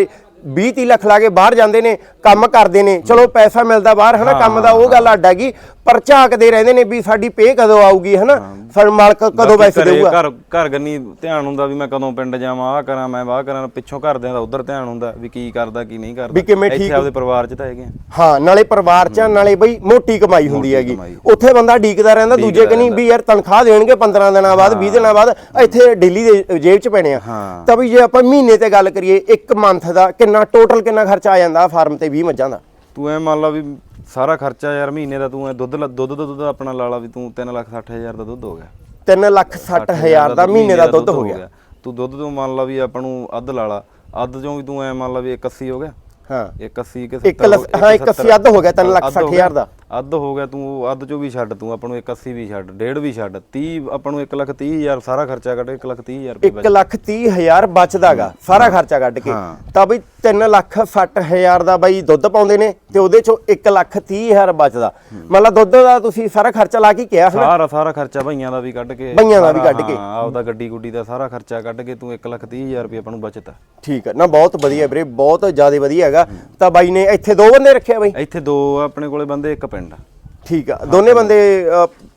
20 30 ਲੱਖ ਲਾ ਕੇ ਬਾਹਰ ਜਾਂਦੇ ਨੇ ਕੰਮ ਕਰਦੇ ਨੇ। ਚਲੋ ਪੈਸਾ ਮਿਲਦਾ ਬਾਹਰ ਹਨਾ ਕੰਮ ਦਾ ਉਹ ਗੱਲ ਅੱਡ ਹੈਗੀ। ਪਰ ਝਾਕਦੇ ਰਹਿੰਦੇ ਨੇ ਵੀ ਸਾਡੀ ਪੇ ਕਦੋਂ ਆਊਗੀ ਹਨਾ? ਸਾਡਾ ਮਾਲਕ ਕਦੋਂ ਪੈਸੇ ਦੇਊਗਾ? ਘਰ ਘਰ ਗੰਨੀ ਧਿਆਨ ਹੁੰਦਾ ਵੀ ਮੈਂ ਕਦੋਂ ਪਿੰਡ ਜਾਵਾਂ ਆਹ ਕਰਾਂ ਮੈਂ ਵਾਹ ਕਰਾਂ ਪਿੱਛੋਂ ਘਰਦਿਆਂ ਦਾ ਉਧਰ ਧਿਆਨ ਹੁੰਦਾ ਵੀ ਕੀ ਕਰਦਾ ਕੀ ਨਹੀਂ ਕਰਦਾ। ਵੀ ਕਿਵੇਂ ਠੀਕ- ਆਪਦੇ ਪਰਿਵਾਰ 'ਚ ਤਾਂ ਹੈਗੇ ਆ। ਹਾਂ ਨਾਲੇ ਪਰਿਵਾਰ ਚ ਨਾਲੇ ਬਈ ਮੋਟੀ ਕਮਾਈ ਹੁੰਦੀ ਹੈਗੀ। ਉੱਥੇ ਬੰਦਾ ਡੀਕਦਾ ਰਹਿੰਦਾ ਦੂਜੇ ਕਨੀ ਵੀ ਯਾਰ ਤਨਖਾਹ ਦੇਣਗੇ 15 ਦਿਨਾਂ ਬਾਅਦ 20 ਦਿਨਾਂ ਬਾਅਦ ਇੱਥੇ ਡੇਲੀ ਦੇ ਜੇਬ ਚ ਪੈਣੇ ਆ। ਤਾਂ ਵੀ ਜੇ ਆਪਾਂ ਮਹੀਨੇ ਤੇ ਗੱਲ ਕਰੀਏ ਇੱਕ ਮੰਥ ਦਾ ਕਿੰਨਾ ਟੋਟਲ ਕਿੰਨਾ ਖਰਚਾ ਆ ਜਾਂਦਾ ਫਾਰਮ ਤੇ 20 ਮੱਝਾਂ ਦਾ। ਤੂੰ ਐ ਮੰਨ ਲਾ ਵੀ ਸਾਰਾ ਖਰਚਾ ਯਾਰ ਮਹੀਨੇ ਦਾ ਤੂੰ ਐ ਦੁੱਧ ਲ- ਦੁੱਧ ਦਾ ਦੁੱਧ ਆਪਣਾ ਲਾ ਲਾ ਵੀ ਤੂੰ 3 ਲੱਖ 60 ਹਜ਼ਾਰ ਦਾ ਦੁੱਧ ਹੋ ਗਿਆ। 3 ਲੱਖ 60 ਹਜ਼ਾਰ ਦਾ ਮਹੀਨੇ ਦਾ ਦੁੱਧ ਹੋ ਗਿਆ। ਤੂੰ ਦੁੱਧ ਤੋਂ ਮੰਨ ਲਾ ਵੀ ਆਪਾਂ ਨੂੰ ਅੱਧ ਲਾ ਲਾ। ਅੱਧ ਚੋਂ ਵੀ ਤੂੰ ਐ ਮੰਨ ਲਾ ਵੀ 81 ਹੋ ਗਿਆ। ਹਾਂ। 81 ਕਿ ਇੱਕ ਲੱਖ- ਹਾਂ 81 ਅੱਧ ਹੋ ਗਿਆ 3 ਲੱਖ 60 ਹਜ਼ਾਰ ਦਾ। ਅੱਧ ਹੋ ਗਿਆ ਤੂੰ ਉਹ ਅੱਧ ਚੋਂ ਵੀ ਛੱਡ ਤੂੰ ਆਪਾਂ ਨੂੰ 180 ਵੀ ਛੱਡ ਡੇਢ ਵੀ ਛੱਡ 30 ਆਪਾਂ ਨੂੰ 1 ਲੱਖ 30 ਹਜ਼ਾਰ ਸਾਰਾ ਖਰਚਾ ਕੱਢ 1 ਲੱਖ 30 ਹਜ਼ਾਰ ਰੁਪਏ 1 ਲੱਖ 30 ਹਜ਼ਾਰ ਬਚਦਾਗਾ ਸਾਰਾ ਖਰਚਾ ਕੱਢ ਕੇ। ਤਾਂ ਬਈ 3 ਲੱਖ 60 ਹਜ਼ਾਰ ਦਾ ਬਾਈ ਦੁੱਧ ਪਾਉਂਦੇ ਨੇ ਤੇ ਉਹਦੇ ਚੋਂ 1 ਲੱਖ 30 ਹਜ਼ਾਰ ਬਚਦਾ। ਮਤਲਬ ਦੁੱਧ ਦਾ ਤੁਸੀਂ ਸਾਰਾ ਖਰਚਾ ਲਾ ਕੇ ਕਿਹਾ ਹਨਾ? ਸਾਰਾ ਸਾਰਾ ਖਰਚਾ ਭਈਆਂ ਦਾ ਵੀ ਕੱਢ ਕੇ। ਭਈਆਂ ਦਾ ਵੀ ਕੱਢ ਕੇ। ਆਪਦਾ ਗੱਡੀ ਗੁੱਡੀ ਦਾ ਸਾਰਾ ਖਰਚਾ ਕੱਢ ਕੇ ਤੂੰ 1 ਲੱਖ 30 ਹਜ਼ਾਰ ਰੁਪਏ ਆਪਾਂ ਨੂੰ ਬਚਤ। ਠੀਕ ਹੈ ਨਾ ਬਹੁਤ ਵਧੀਆ ਵੀਰੇ ਬਹੁਤ ਜ਼ਿਆਦਾ ਵਧੀਆ ਹੈਗਾ। ਤਾਂ ਬਾਈ ਨੇ ਇੱਥੇ ਦੋ ਬੰਦੇ ਰੱਖੇ ਆ ਬਾਈ? ਇੱਥੇ ਦੋ ਆਪਣੇ ਕੋਲੇ ਬੰਦੇ ਇੱਕ ਪਿੰਡ ਆ। ਠੀਕ ਆ। ਦੋਨੇ ਬੰਦੇ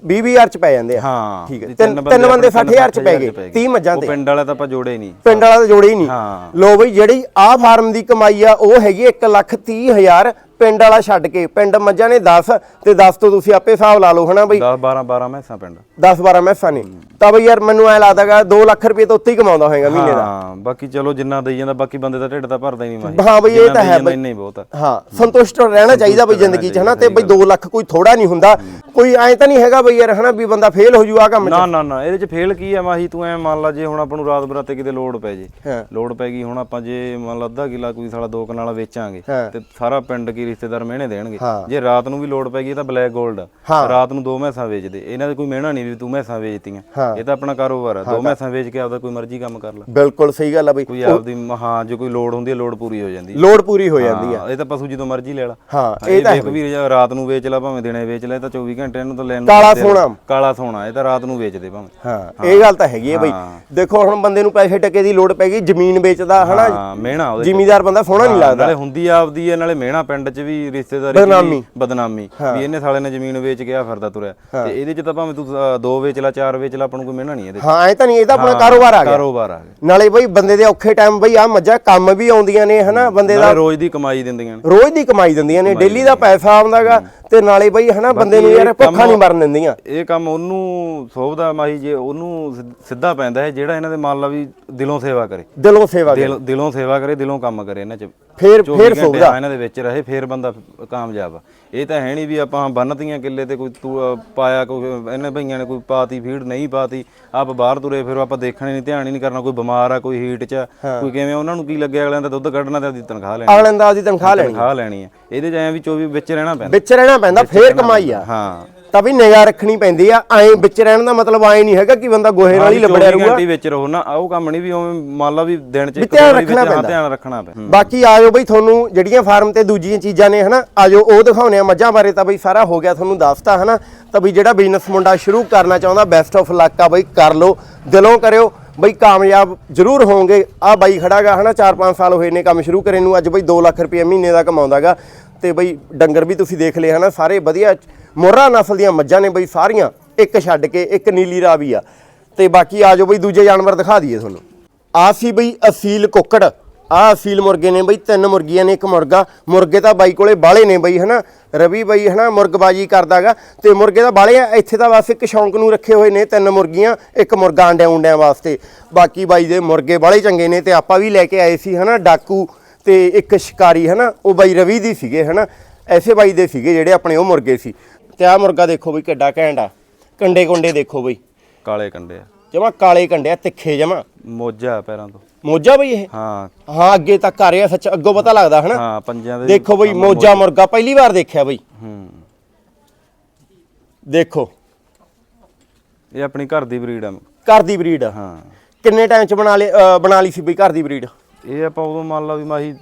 20000 ਚ ਪੈ ਜਾਂਦੇ ਆ। ਹਾਂ ਠੀਕ ਹੈ ਤਿੰਨ ਬੰਦੇ ਆਪਣੇ 60000 ਚ ਪੈ ਗਏ। ਪੈ 30 ਮੱਝਾਂ ਤੇ। ਪਿੰਡ ਵਾਲਾ ਤਾਂ ਆਪਾਂ ਜੋੜੇ ਨਹੀਂ। ਪਿੰਡ ਵਾਲਾ ਤਾਂ ਜੋੜੇ ਹੀ ਨਹੀਂ। ਲੋ ਬਈ ਜਿਹੜੀ ਆਹ ਫਾਰਮ ਦੀ ਕਮਾਈ ਆ ਉਹ ਹੈਗੀ 1 ਲੱਖ 30 ਹਜ਼ਾਰ ਪਿੰਡ ਵਾਲਾ ਛੱਡ ਕੇ ਪਿੰਡ ਮੱਝਾਂ ਨੇ 10 ਤੇ 10 ਤੋਂ ਤੁਸੀਂ ਆਪੇ ਹਿਸਾਬ ਲਾ ਲਓ ਹਨਾ ਬਈ? 10 12 12 ਮੈਸਾਂ ਪਿੰਡ। 10 12 ਮੈਸਾਂ ਨੇ। ਤਾਂ ਬਈ ਯਾਰ ਮੈਨੂੰ ਐ ਲੱਗਦਾਗਾ 2 ਲੱਖ ਰੁਪਏ ਤੋਂ ਉੱਤੇ ਹੀ ਕਮਾਉਂਦਾ ਹੋਏਗਾ ਮਹੀਨੇ ਦਾ। ਹਾਂ ਬਾਕੀ ਚਲੋ ਜਿੰਨਾ ਦੇਈ ਜਾਂਦਾ ਬਾਕੀ ਬੰਦੇ ਦਾ ਢਿੱਡ ਤਾਂ ਭਰਦਾ ਹੀ ਨਹੀਂ ਮਾਹੀ। ਹਾਂ ਬਈ ਇਹ ਤਾਂ ਹੈ ਬਈ। ਇੰਨਾ ਹੀ ਬਹੁਤ ਹਾਂ ਸੰਤੁਸ਼ਟ ਰਹਿਣਾ ਚਾਹੀਦਾ ਬਈ ਜ਼ਿੰਦਗੀ 'ਚ ਹਨਾ? ਤੇ ਬਈ 2 ਲੱਖ ਕੋਈ ਥੋੜਾ ਨਹੀਂ ਹੁੰਦਾ। ਕੋਈ ਐ ਤਾਂ ਨਹੀਂ ਹੈਗਾ ਬਈ ਯਾਰ ਹਨਾ ਵੀ ਬੰਦਾ ਫੇਲ ਹੋ ਜੂ ਆ ਕੰਮ 'ਚ। ਨਾ ਨਾ ਨਾ ਇਹਦੇ ਚ ਫੇਲ ਕੀ ਆ? ਮਾਹੀ ਤੂੰ ਐ ਮੰਨ ਲਾ ਜੇ ਹੁਣ ਆਪਾਂ ਨੂੰ ਰਾਤ ਬਰਾਤੇ ਕਿਤੇ ਲੋਡ ਪੈ ਜੇ। ਹਾਂ। ਲੋਡ ਪੈ ਗਈ ਹੁਣ ਆਪਾਂ ਜੇ ਮੰਨ ਲਾ ਅੱਧਾ ਕਿਲਾ ਕੋਈ ਸਾਲਾ ਦੋ ਕਨਾਲਾ ਵੇਚਾਂਗੇ ਹਾਂ। ਤੇ ਸਾਰਾ ਪਿੰਡ ਕੀ ਰਿਸ਼ਤੇਦਾਰ ਮਿਹਣੇ ਦੇਣਗੇ। ਹਾਂ। ਜੇ ਰਾਤ ਨੂੰ ਵੀ ਲੋਡ ਪੈ ਗਈ ਤਾਂ ਬਲੈਕ 골ਡ ਹਾਂ। ਰਾਤ ਨੂੰ ਦੋ ਮੈਸਾਂ ਵੇਚਦੇ ਇਹਨਾਂ ਦੇ ਕੋਈ ਮਿਹਣਾ ਨਹੀਂ ਵੀ ਤੂੰ ਮੈਸਾਂ ਵੇਚਤੀਆਂ। ਇਹ ਤਾਂ ਆਪਣਾ ਕਾਰੋਬਾਰ ਆ। ਦੋ ਮੈਸਾਂ ਵੇਚ ਕੇ ਆਪਦਾ ਕੋਈ ਮਰਜ਼ੀ ਕੰਮ ਕਰ ਲੈ। ਬਿਲਕੁਲ ਸਹੀ ਗੱਲ ਆ ਬਈ। ਕੋਈ ਆਪਦੀ ਮ- ਹਾਂ ਜੇ ਕੋਈ ਲੋਡ ਹੁੰਦੀ ਹੈ ਲੋਡ ਪੂਰੀ ਹੋ ਜਾਂਦੀ ਹੈ ਲੋਡ ਪੂਰੀ ਹੋ ਜਾਂਦੀ ਆ। ਹਾਂ, ਇਹ ਤਾਂ ਪਸ਼ੂ ਜਦੋਂ ਮਰਜ਼ੀ ਲੈ ਲਾ। ਹਾਂ ਇਹ ਤਾਂ ਵੇਖ ਵੀ ਰਾਤ ਨੂੰ ਵੇਚ ਲਾ ਭਾਵੇਂ ਦਿਨੇ ਵੇਚ ਲੈ ਇਹ ਤਾਂ 24 ਘੰਟੇ ਇਹਨੂੰ ਤਾਂ ਲੈਣ ਨੂੰ ਕਾਲਾ ਦਿੰਦੇ ਆ। ਸੋਨਾ। ਕਾਲਾ ਸੋਨਾ ਇਹ ਤਾਂ ਰਾਤ ਨੂੰ ਵੇਚਦੇ ਭਾਵੇਂ। ਹਾਂ ਇਹ ਗੱਲ ਤਾਂ ਹੈਗੀ ਹੈ ਬਈ। ਹਾਂ। ਦੇਖੋ ਹੁਣ ਬੰਦੇ ਨੂੰ ਪੈਸੇ ਟਕੇ ਦੀ ਲੋੜ ਪੈ ਗਈ ਜ਼ਮੀਨ ਵੇਚਦਾ ਹਨਾ? ਹਾਂ ਮਿਹਣਾ ਉਹਦੇ। ਜ਼ਿਮੀਦਾਰ ਬੰਦਾ ਸੋਹਣਾ ਨਹੀਂ ਲੱਗਦਾ। ਨਾਲੇ ਹੁੰਦੀ ਆਪਦੀ ਹੈ ਨਾਲੇ ਮਿਹਣਾ ਪਿੰਡ 'ਚ ਵੀ ਰਿਸ਼ਤੇਦਾਰੀ 'ਚ ਵੀ ਬਦਨਾਮੀ। ਬਦਨਾਮੀ। ਵੀ ਇਹਨੇ ਸਾਲੇ ਨੇ ਜ਼ਮੀਨ ਵੇਚ ਕੇ ਆ ਫਿਰਦਾ ਤੁਰਿਆ। ਤੇ ਇਹਦੇ 'ਚ ਤਾਂ ਭਾਵੇਂ ਤੂੰ ਅ, ਦੋ ਵੇਚ ਲਾ ਚਾਰ ਵੇਚ ਲਾ ਆਪਾਂ ਨੂੰ ਕੋਈ ਮਿਹਣਾ ਨਹੀਂ ਇਹਦੇ 'ਚ। ਹਾਂ ਐ ਤਾਂ ਨਹੀਂ ਇਹ ਤਾਂ ਆਪਣਾ ਕਾਰੋਬਾਰ ਆ ਗਿਆ। ਕਾਰੋਬਾਰ ਆ ਗਿਆ। ਨਾਲੇ ਬਈ ਬੰਦੇ ਦੇ ਔਖੇ ਟਾਈਮ ਬਈ ਆ ਮੱਝਾਂ ਕੰਮ ਵੀ ਆਉਂਦੀਆਂ ਨੇ ਹਨਾ ਬੰਦੇ ਦਾ ਨਾਲੇ ਰੋਜ਼ ਦੀ ਕਮਾਈ ਦਿੰਦੀਆਂ ਨੇ। ਰੋਜ਼ ਦੀ ਕਮਾਈ ਦਿੰਦੀਆਂ ਨੇ ਡੇਲੀ ਦਾ ਪੈਸਾ ਆਉਂਦਾਗਾ ਤੇ ਨਾਲੇ ਬਈ ਹਨਾ ਬੰਦੇ ਨੂੰ ਯਾਰ ਭੁੱਖਾ ਨਹੀਂ ਮਰਨ ਦਿੰਦੀਆਂ। ਇਹ ਕੰਮ ਉਹਨੂੰ ਸੋਭਦਾ ਮਾਹੀ ਜੇ ਉਹਨੂੰ ਸਿੱਧਾ ਪੈਂਦਾ ਹੈ ਜਿਹੜਾ ਇਹਨਾਂ ਦੇ ਮੰਨ ਲਾ ਵੀ ਦਿਲੋਂ ਸੇਵਾ ਕਰੇ। ਦਿਲੋਂ ਸੇਵਾ ਕਰ। ਦਿਲ ਸੇਵਾ ਕਰੇ ਦਿਲੋਂ ਕੰਮ ਕਰੇ ਇਹਨਾਂ 'ਚ। ਫੇਰ 24 ਫੇਰ ਹਾਂ ਇਹਨਾਂ ਦੇ ਵਿੱਚ ਰਹੇ ਫੇਰ ਬੰਦਾ ਕਾਮਯਾਬ ਆ। ਇਹ ਤਾਂ ਹੈ ਨਹੀਂ ਵੀ ਆਪਾਂ ਬੰਨਤੀਆਂ ਕਿੱਲੇ ਤੇ ਕੋਈ ਪਾਇਆ ਕੋਈ ਇਹਨੇ ਭਈਆਂ ਨੇ ਕੋਈ ਪਾਤੀ ਫੀਡ ਨਹੀਂ ਪਾਤੀ ਆਪ ਬਾਹਰ ਤੁਰੇ ਫਿਰ ਆਪਾਂ ਦੇਖਣੇ ਨਹੀਂ ਧਿਆਨ ਹੀ ਨਹੀਂ ਕਰਨਾ ਕੋਈ ਬਿਮਾਰ ਆ ਕੋਈ ਹੀਟ 'ਚ ਕੋਈ ਕਿਵੇਂ ਉਹਨਾਂ ਨੂੰ ਕੀ ਲੱਗਿਆ ਅਗਲਿਆਂ ਦਾ ਦੁੱਧ ਕੱਢਣਾ ਤੇ ਆਪਦੀ ਤਨਖਾਹ ਲੈਣੀ। ਅਗਲੇ ਦਾ ਉਹਦੀ ਤਨਖਾਹ ਲੈਣੀ। ਤਨਖਾਹ ਲੈਣੀ ਆ। ਇਹਦੇ 'ਚ ਐ ਵੀ 24 ਵਿੱਚ ਰਹਿਣਾ ਪੈਂਦਾ। ਵਿੱਚ ਰਹਿਣਾ ਪੈਂਦਾ ਫੇਰ ਕਮਾਈ ਆ। ਹਾਂ। ਤਾਂ ਵੀ ਨਿਗਾਹ ਰੱਖਣੀ ਪੈਂਦੀ ਆ ਐਂ ਵਿੱਚ ਰਹਿਣ ਦਾ ਮਤਲਬ ਐਂ ਨਹੀਂ ਹੈਗਾ ਕਿ ਬੰਦਾ ਗੋਹੇ ਨਾਲ ਹੀ ਲੱਭੜਿਆ 24 ਰਹੂਗਾ। ਘੰਟੇ ਵਿੱਚ ਰਹੋ ਨਾ ਉਹ ਕੰਮ ਨਹੀਂ ਵੀ ਉਵੇਂ ਮੰਨ ਲਾ ਵੀ ਦਿਨ 'ਚ ਇੱਕ ਵਾਰੀ ਵਿੱਚ ਹਾਂ। ਧਿਆਨ ਰੱਖਣਾ ਪੈਂਦਾ ਬਾਕੀ ਆਜੋ ਬਈ ਤੁਹਾਨੂੰ ਜਿਹੜੀਆਂ ਫਾਰਮ ਤੇ ਦੂਜੀਆਂ ਚੀਜ਼ਾਂ ਨੇ ਹਨਾ ਆਜੋ ਉਹ ਦਿਖਾਉਣੇ ਆ ਮੱਝਾਂ ਬਾਰੇ ਤਾਂ ਬਈ ਸਾਰਾ ਹੋ ਗਿਆ ਤੁਹਾਨੂੰ ਦੱਸਤਾ ਹਨਾ। ਤਾਂ ਬਈ ਜਿਹੜਾ ਬਿਜ਼ਨਸ ਮੁੰਡਾ ਸ਼ੁਰੂ ਕਰਨਾ ਚਾਹੁੰਦਾ ਬੈਸਟ ਆਫ ਲੱਕ ਆ ਬਈ ਕਰ ਲਓ ਦਿਲੋਂ ਕਰਿਓ। ਬਈ ਕਾਮਯਾਬ ਜ਼ਰੂਰ ਹੋਵੋਗੇ। ਆ ਬਾਈ ਖੜਾਗਾ ਹਨਾ 4-5 ਸਾਲ ਹੋਏ ਨੇ ਕੰਮ ਸ਼ੁਰੂ ਕਰੇ ਨੂੰ ਅੱਜ ਬਈ 2 ਲੱਖ ਰੁਪਏ ਮਹੀਨੇ ਦਾ ਕਮਾਉਂਦਾਗਾ। ਤੇ ਬਈ ਡੰਗਰ ਵੀ ਤੁਸੀਂ ਦੇਖ ਲਏ ਹਨਾ, ਸਾਰੇ ਵਧੀਆ ਮੋਹਰਾ ਨਸਲ ਦੀਆਂ ਮੱਝਾਂ ਨੇ ਬਈ ਸਾਰੀਆਂ, ਇੱਕ ਛੱਡ ਕੇ ਇੱਕ ਨੀਲੀ ਰਾਵੀ ਆ। ਤੇ ਬਾਕੀ ਆ ਜਾਓ ਬਈ ਦੂਜੇ ਜਾਨਵਰ ਦਿਖਾ ਦਈਏ ਤੁਹਾਨੂੰ। ਆ ਸੀ ਬਈ ਅਸੀਲ ਕੁੱਕੜ, ਆ ਅਸੀਲ ਮੁਰਗੇ ਨੇ ਬਈ, ਤਿੰਨ ਮੁਰਗੀਆਂ ਨੇ, ਇੱਕ ਮੁਰਗਾ। ਮੁਰਗੇ ਤਾਂ ਬਾਈ ਕੋਲੇ ਬਾਲੇ ਨੇ ਬਈ ਹਨਾ। ਰਵੀ ਬਈ ਹਨਾ ਮੁਰਗਬਾਜੀ ਕਰਦਾਗਾ ਤੇ ਮੁਰਗੇ ਤਾਂ ਬਾਲੇ ਆ, ਇੱਥੇ ਤਾਂ ਬਸ ਇੱਕ ਸ਼ੌਂਕ ਨੂੰ ਰੱਖੇ ਹੋਏ ਨੇ ਤਿੰਨ ਮੁਰਗੀਆਂ, ਇੱਕ ਮੁਰਗਾ ਅੰਡਿਆਂ ਉਂਡਿਆਂ ਵਾਸਤੇ। ਬਾਕੀ ਬਾਈ ਦੇ ਮੁਰਗੇ ਬਾਲੇ ਚੰਗੇ ਨੇ ਤੇ ਆਪਾਂ ਵੀ ਲੈ ਕੇ ਆਏ ਸੀ ਹਨਾ ਡਾਕੂ ਤੇ ਇੱਕ ਸ਼ਿਕਾਰੀ ਹਨਾ ਉਹ ਬਾਈ ਰਵੀ ਦੀ ਸੀਗੇ ਹਨਾ ਐਸੇ ਬਾਈ ਦੇ ਸੀਗੇ ਜਿਹੜੇ ਆਪਣੇ ਉਹ ਮੁਰਗੇ ਸੀ। ਤੇ ਆ ਮੁਰਗਾ ਦੇਖੋ ਬਈ ਕਿੱਡਾ ਘੈਂਟ ਆ। ਕੰਡੇ ਕੁੰਡੇ ਦੇਖੋ ਬਈ। ਕਾਲੇ ਕੰਡੇ ਆ। ਜਮਾ ਕਾਲੇ ਕੰਡੇ ਆ ਤਿੱਖੇ ਜਮਾ। ਮੋਜਾ ਪੈਰਾਂ ਤੋਂ। ਮੋਜਾ ਬਈ ਇਹ? ਹਾਂ। ਹਾਂ ਅੱਗੇ ਤੱਕ ਆ ਰਿਹਾ ਸੱਚ ਅੱਗੋਂ ਪਤਾ ਲੱਗਦਾ ਹਨਾ। ਹਾਂ ਪੰਜਾਂ ਦੇ ਦੇਖੋ ਬਈ ਮੋਜਾ ਮੁਰਗਾ ਪਹਿਲੀ ਵਾਰ ਦੇਖਿਆ ਬਈ। ਹੂੰ। ਦੇਖੋ। ਇਹ ਆਪਣੀ ਘਰ ਦੀ ਬਰੀਡ ਆ। ਘਰ ਦੀ ਬਰੀਡ। ਹਾਂ। ਕਿੰਨੇ ਟਾਈਮ ਚ ਬਣਾ ਲਈ ਬਣਾ ਲਈ ਸੀ ਬਈ ਘਰ ਦੀ ਬਰੀਡ? ਇਹ ਆਪਾਂ ਉਦੋਂ ਮੰਨ ਲਾ ਵੀ ਮਾਹੀ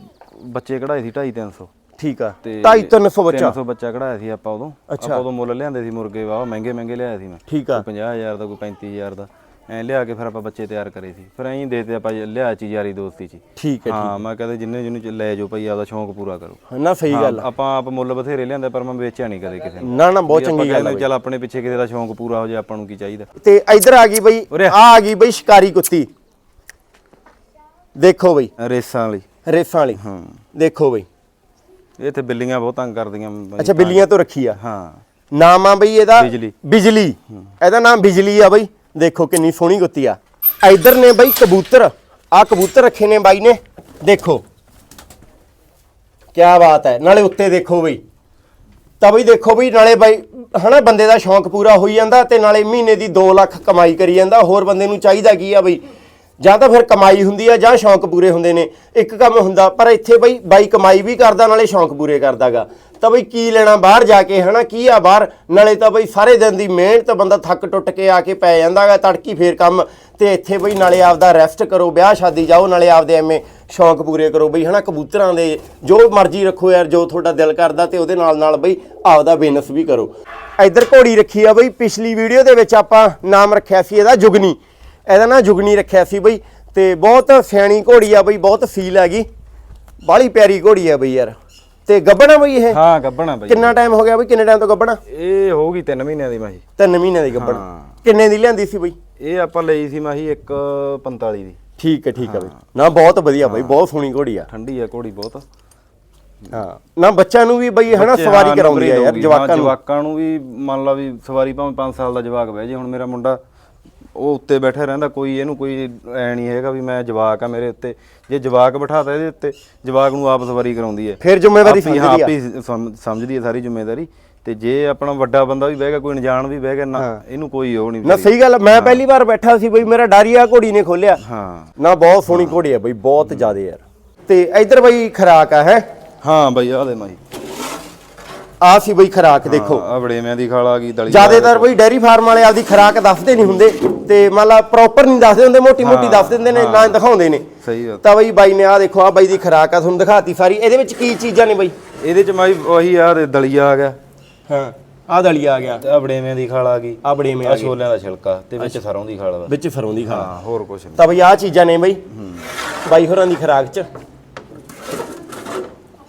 ਬੱਚੇ ਕਢਾਏ ਸੀ 2.5 300 ਠੀਕ ਆ। ਤੇ 2.5 300 ਬੱਚਾ। 300 ਬੱਚਾ ਕਢਾਇਆ ਸੀ ਆਪਾਂ ਉਦੋਂ। ਆਪਾਂ ਉਦੋਂ ਮੁੱਲ ਲਿਆਂਦੇ ਸੀ ਮੁਰਗੇ ਵਾਹ ਮਹਿੰਗੇ ਮਹਿੰਗੇ ਲਿਆਏ ਸੀ ਮੈਂ। ਠੀਕ ਆ। ਕੋਈ 50000 ਦਾ ਕੋਈ 35000 ਦਾ। ਐ ਲਿਆ ਕੇ ਫਿਰ ਆਪਾਂ ਬੱਚੇ ਤਿਆਰ ਕਰੇ ਸੀ। ਫਿਰ ਐਂ ਦੇ ਤੇ ਆਪਾਂ ਲਿਆ ਚੀ ਯਾਰੀ ਦੋਸਤੀ ਚ ਠੀਕ ਹੈ ਹਾਂ ਮੈਂ ਕਹਿੰਦੇ ਜਿੰਨੇ ਜਿਹਨੂੰ ਲੈ ਜਾਓ ਭਾਈ ਆਪਦਾ ਸ਼ੌਂਕ ਪੂਰਾ ਕਰੋ। ਨਾ ਸਹੀ ਗੱਲ। ਆਪਾਂ ਆਪ ਮੁੱਲ ਬਥੇਰੇ ਲਿਆਂਦੇ ਪਰ ਮੈਂ ਵੇਚਿਆ ਨਹੀਂ ਕਦੇ ਕਿਸੇ ਨੂੰ। ਨਾ ਨਾ ਬਹੁਤ ਚੰਗੀ ਗੱਲ ਕਹਿੰਦੇ ਚੱਲ ਆਪਣੇ ਪਿੱਛੇ ਕਿਸੇ ਦਾ ਸ਼ੌਂਕ ਪੂਰਾ ਹੋ ਜਾਏ ਆਪਾਂ ਨੂੰ ਕੀ ਚਾਹੀਦਾ। ਤੇ ਇੱਧਰ ਆ ਗਈ ਬਈ ਆ। ਆ ਗਈ ਬਈ ਸ਼ਿਕਾਰੀ ਕੁੱਤੀ। ਦੇਖੋ ਬਈ। ਰੇਸਾਂ ਵਾਲੀ। ਰੇਸਾਂ ਵਾਲੀ। ਹਾਂ। ਦੇਖੋ ਬਈ। ਇਹ ਇੱਥੇ ਬਿੱਲੀਆਂ ਬਹੁਤ ਤੰਗ ਕਰਦੀਆਂ। ਅੱਛਾ ਬਿੱਲੀਆਂ ਤੋਂ ਰੱਖੀ ਆ। ਹਾਂ। ਨਾਮ ਆ ਬਈ ਇਹਦਾ ਬਿਜਲੀ। ਬਿਜਲੀ। ਇਹਦਾ ਨਾਮ ਬਿਜਲੀ ਆ ਬਈ। ਦੇਖੋ ਕਿੰਨੀ ਸੋਹਣੀ ਗੁੱਤੀ ਆ। ਇਧਰ ਨੇ ਬਈ ਕਬੂਤਰ। ਆ ਕਬੂਤਰ ਰੱਖੇ ਨੇ ਬਾਈ ਨੇ। ਦੇਖੋ। ਕੀ ਬਾਤ ਹੈ। ਨਾਲੇ ਉੱਤੇ ਦੇਖੋ ਬਈ। ਤਾਂ ਬਈ ਦੇਖੋ ਬਈ ਨਾਲੇ ਬਾਈ ਹਨਾ ਬੰਦੇ ਦਾ ਸ਼ੌਂਕ ਪੂਰਾ ਹੋਈ ਜਾਂਦਾ ਤੇ ਨਾਲੇ ਮਹੀਨੇ ਦੀ 2 ਲੱਖ ਕਮਾਈ ਕਰੀ ਜਾਂਦਾ। ਹੋਰ ਬੰਦੇ ਨੂੰ ਚਾਹੀਦਾ ਕੀ ਆ ਬਈ? ਜਾਂ ਤਾਂ ਫਿਰ ਕਮਾਈ ਹੁੰਦੀ ਆ ਜਾਂ ਸ਼ੌਂਕ ਪੂਰੇ ਹੁੰਦੇ ਨੇ। ਇੱਕ ਕੰਮ ਹੁੰਦਾ, ਪਰ ਇੱਥੇ ਬਈ, ਬਾਈ ਕਮਾਈ ਵੀ ਕਰਦਾ, ਨਾਲੇ ਸ਼ੌਂਕ ਪੂਰੇ ਕਰਦਾਗਾ। ਤਾਂ ਬਈ ਕੀ ਲੈਣਾ ਬਾਹਰ ਜਾ ਕੇ, ਹਨਾ? ਕੀ ਆ ਬਾਹਰ? ਨਾਲੇ ਤਾਂ ਬਈ ਸਾਰੇ ਦਿਨ ਦੀ ਮਿਹਨਤ, ਬੰਦਾ ਥੱਕ ਟੁੱਟ ਕੇ ਆ ਕੇ ਪੈ ਜਾਂਦਾਗਾ, ਤੜਕੀ ਫੇਰ ਕੰਮ। ਤੇ ਇੱਥੇ ਬਈ ਨਾਲੇ ਆਪਦਾ ਰੈਸਟ ਕਰੋ, ਵਿਆਹ ਸ਼ਾਦੀ ਜਾਓ, ਨਾਲੇ ਆਪਦੇ ਐਵੇਂ ਸ਼ੌਂਕ ਪੂਰੇ ਕਰੋ। ਬਈ ਹਨਾ, ਕਬੂਤਰਾਂ ਦੇ, ਜੋ ਮਰਜ਼ੀ ਰੱਖੋ ਯਾਰ, ਜੋ ਤੁਹਾਡਾ ਦਿਲ ਕਰਦਾ ਤੇ ਉਹਦੇ ਨਾਲ ਨਾਲ ਬਈ ਆਪਦਾ ਬਿਜ਼ਨਸ ਵੀ ਕਰੋ। ਇੱਧਰ ਘੋੜੀ ਰੱਖੀ ਆ ਬਈ, ਪਿਛਲੀ ਵੀਡੀਓ ਦੇ ਵਿੱਚ ਆਪਾਂ ਨਾਮ ਰੱਖਿਆ ਸੀ ਇਹਦਾ ਜੁਗਨੀ। ਇਹਦਾ ਨਾਂ ਜੁਗਨੀ ਰੱਖਿਆ ਸੀ ਬਈ ਤੇ ਬਹੁਤ ਸਿਆਣੀ ਘੋੜੀ ਆ ਬਈ ਬਹੁਤ ਫੀਲ ਹੈਗੀ ਬਾਹਲੀ ਪਿਆਰੀ ਘੋੜੀ ਆ ਬਈ ਯਾਰ। ਤੇ ਗੱਬਣਾ ਬਈ ਇਹ? ਹਾਂ ਗੱਬਣਾ ਬਾਈ। ਕਿੰਨਾ ਟਾਈਮ ਹੋ ਗਿਆ ਬਈ ਕਿੰਨੇ ਟਾਈਮ ਤੋਂ ਗੱਬਣਾ ਇਹ ਹੋਊਗੀ 3 ਮਹੀਨਿਆਂ ਦੀ ਮਾਹੀ ਤਿੰਨ ਮਹੀਨਿਆਂ ਦੀ ਗੱਬਣ ਹਾਂ। ਕਿੰਨੇ ਦੀ ਲਿਆਂਦੀ ਸੀ ਬਈ? ਇਹ ਆਪਾਂ ਲਈ ਸੀ ਮਾਹੀ 145 ਦੀ। ਠੀਕ ਹੈ ਠੀਕ ਹੈ ਬਈ। ਨਾ ਬਹੁਤ ਵਧੀਆ ਬਈ ਬਹੁਤ ਸੋਹਣੀ ਘੋੜੀ ਆ। ਠੰਡੀ ਆ ਘੋੜੀ ਬਹੁਤ। ਹਾਂ। ਨਾ ਬੱਚਿਆਂ ਨੂੰ ਵੀ ਬਈ ਹਨਾ ਸਵਾਰੀ ਹਾਂ, ਕਰਾਉਂਦੀ ਆ ਯਾਰ। ਜਵਾਕਾਂ ਹਾਂ, ਨੂੰ। ਜਵਾਕਾਂ ਨੂੰ ਵੀ ਮੰਨ ਲਾ ਵੀ ਸਵਾਰੀ ਭਾਵੇਂ 5 ਸਾਲ ਦਾ ਜਵਾਕ ਬਹਿ ਜੇ। ਹੁਣ ਮੇਰਾ ਮੁੰਡਾ ਉਹ ਉੱਤੇ ਬੈਠਾ ਰਹਿੰਦਾ ਕੋਈ ਇਹਨੂੰ ਕੋਈ ਐ ਨਹੀਂ ਹੈਗਾ ਵੀ ਮੈਂ ਜਵਾਕ ਆ ਮੇਰੇ ਉੱਤੇ। ਜੇ ਜਵਾਕ ਬਿਠਾਤਾ ਇਹਦੇ ਉੱਤੇ ਜਵਾਕ ਨੂੰ ਆਪ ਸਵਾਰੀ ਕਰਾਉਂਦੀ ਹੈ। ਫਿਰ ਜ਼ਿੰਮੇਵਾਰੀ ਆਪੀ- ਹਾਂ, ਸਮਝਦੀ ਆ। ਆਪੀ ਸਮ- ਸਮਝਦੀ ਹੈ ਸਾਰੀ ਜ਼ਿੰਮੇਵਾਰੀ। ਤੇ ਜੇ ਆਪਣਾ ਵੱਡਾ ਬੰਦਾ ਵੀ ਬਹਿ ਗਿਆ ਕੋਈ ਅਣਜਾਣ ਵੀ ਬਹਿ ਗਿਆ ਨਾ ਇਹਨੂੰ ਕੋਈ ਉਹ ਨਹੀਂ ਨਾ ਸਹੀ ਗੱਲ ਆ, ਮੈਂ ਪਹਿਲੀ ਵਾਰ ਬੈਠਾ ਸੀ ਬਈ ਮੇਰਾ ਡਾਰੀਆ ਘੋੜੀ ਨੇ ਖੋਲਿਆ ਹਾਂ। ਨਾ ਬਹੁਤ ਸੋਹਣੀ ਘੋੜੀ ਆ ਬਈ ਬਹੁਤ ਜ਼ਿਆਦੇ ਯਾਰ। ਤੇ ਇੱਧਰ ਬਈ ਖਰਾਕ ਆ ਹੈ? ਹਾਂ ਬਈ ਆ ਦੇ ਮਾਈ। ਆ ਸੀ ਬਈ ਖਰਾਕ ਦੇਖੋ। ਆ ਮੈਂ ਦੀ ਖਾਲ ਆ ਗਈ ਦਲੀ ਜ਼ਿਆਦਾਤਰ ਬਈ ਡੈਰੀ ਫਾਰਮ ਵਾਲੇ ਆਪਦੀ ਖਰਾਕ ਦੱਸਦੇ ਨਹੀਂ ਹੁੰਦੇ ਤੇ ਮੰਨ ਲਾ ਪ੍ਰੋਪਰ ਨਹੀਂ ਦੱਸਦੇ ਹੁੰਦੇ ਮੋਟੀ ਮੋਟੀ ਦੱਸ ਦਿੰਦੇ ਨੇ ਨਾ ਦਿਖਾਉਂਦੇ ਨੇ। ਸਹੀ ਆ ਤਾਂ ਬਈ ਬਾਈ ਨੇ ਆ ਦੇਖੋ ਆ ਬਾਈ ਦੀ ਖਰਾਕ ਆ ਤੁਹਾਨੂੰ ਦਿਖਾਤੀ ਸਾਰੀ। ਇਹਦੇ ਵਿੱਚ ਕੀ ਚੀਜ਼ਾਂ ਨੇ ਬਈ? ਇਹਦੇ ਚ ਮਾਈ ਉਹੀ ਆ ਦਲੀਆ ਆ ਗਿਆ। ਹਾਂ ਆ ਦਲੀਆ ਆ ਗਿਆ। ਤੇ ਆ ਬੜੇਵੇਂ ਦੀ ਖਾਲ ਆ ਗਈ। ਆ ਬੜੇ ਮੇ ਆ ਛੋਲਿਆਂ ਦਾ ਛਿਲਕਾ ਤੇ ਵਿੱਚ ਸਰੋਂ ਦੀ ਖਾਲ ਵਿੱਚ ਫਰੋਂ ਦੀ ਖਾ ਹਾਂ ਹੋਰ ਕੁਛ ਨਹੀਂ ਤਾਂ ਬਈ ਆ ਚੀਜ਼ਾਂ ਨੇ ਬਈ। ਬਾਈ ਹੋਰਾਂ ਦੀ ਖਰਾਕ ਚ।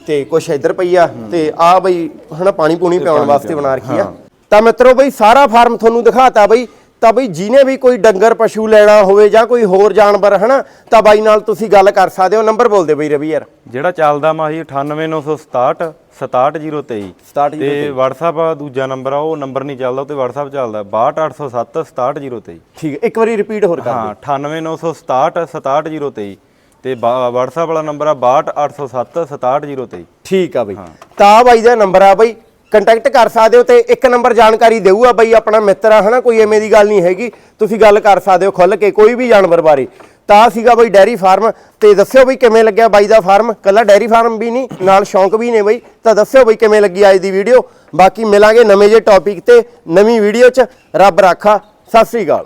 ਤੇ ਕੁਛ ਇੱਧਰ ਪਈ ਆ ਤੇ ਆ ਬਈ ਹਨਾ ਪਾਣੀ ਪੂਣੀ ਪਿਆਉਣ ਵਾਸਤੇ ਬਣਾ ਰੱਖੀ ਆ। ਤਾਂ ਮਿੱਤਰੋ ਬਈ ਸਾਰਾ ਫਾਰਮ ਤੁਹਾਨੂੰ ਦਿਖਾਤਾ ਬਈ ਤਾਂ ਬਈ ਜਿਹਨੇ ਵੀ ਕੋਈ ਡੰਗਰ ਪਸ਼ੂ ਲੈਣਾ ਹੋਵੇ ਜਾਂ ਕੋਈ ਹੋਰ ਜਾਨਵਰ ਹਨਾ ਤਾਂ ਬਾਈ ਨਾਲ ਤੁਸੀਂ ਗੱਲ ਕਰ ਸਕਦੇ ਹੋ। ਨੰਬਰ ਬੋਲ ਦੇ ਬਈ ਰਵੀ ਯਾਰ। ਜਿਹੜਾ ਚੱਲਦਾ ਮਾਹੀ 98967 67023 67 ਤੇ WhatsApp ਆ ਦੂਜਾ ਨੰਬਰ ਆ ਉਹ ਨੰਬਰ ਨਹੀਂ ਚੱਲਦਾ ਉਹ ਤੇ WhatsApp ਚੱਲਦਾ। 62807 67023 ਠੀਕ ਹੈ ਇੱਕ ਵਾਰੀ ਰਿਪੀਟ ਹੋਰ ਕਰ ਹਾਂ 98967 67023 ਤੇ WhatsApp ਵਾਲਾ ਨੰਬਰ ਆ 62807 67023 ਠੀਕ ਆ ਬਈ। ਤਾਂ ਬਾਈ ਦਾ ਨੰਬਰ ਆ ਬਈ ਕੰਟੈਕਟ ਕਰ ਸਕਦੇ ਹੋ ਤੇ ਇੱਕ ਨੰਬਰ ਜਾਣਕਾਰੀ ਦੇਊਗਾ ਬਈ ਆਪਣਾ ਮਿੱਤਰ ਆ ਹਨਾ ਕੋਈ ਐਵੇਂ ਦੀ ਗੱਲ ਨਹੀਂ ਹੈਗੀ। ਤੁਸੀਂ ਗੱਲ ਕਰ ਸਕਦੇ ਹੋ ਖੁੱਲ ਕੇ ਕੋਈ ਵੀ ਜਾਨਵਰ ਬਾਰੇ। ਤਾਂ ਸੀਗਾ ਬਈ ਡੈਰੀ ਫਾਰਮ ਤੇ ਦੱਸਿਓ ਬਈ ਕਿਵੇਂ ਲੱਗਿਆ ਬਾਈ ਦਾ ਫਾਰਮ। ਕੱਲਾ ਡੈਰੀ ਫਾਰਮ ਵੀ ਨਹੀਂ ਨਾਲ ਸ਼ੌਂਕ ਵੀ ਨੇ ਬਈ। ਤਾਂ ਦੱਸਿਓ ਬਈ ਕਿਵੇਂ ਲੱਗੀ ਅੱਜ ਦੀ ਵੀਡੀਓ। ਬਾਕੀ ਮਿਲਾਂਗੇ ਨਵੇਂ ਜੇ ਟੌਪਿਕ ਤੇ ਨਵੀਂ ਵੀਡੀਓ 'ਚ। ਰੱਬ ਰਾਖਾ ਸਤਿ ਸ੍ਰੀ ਅਕਾਲ।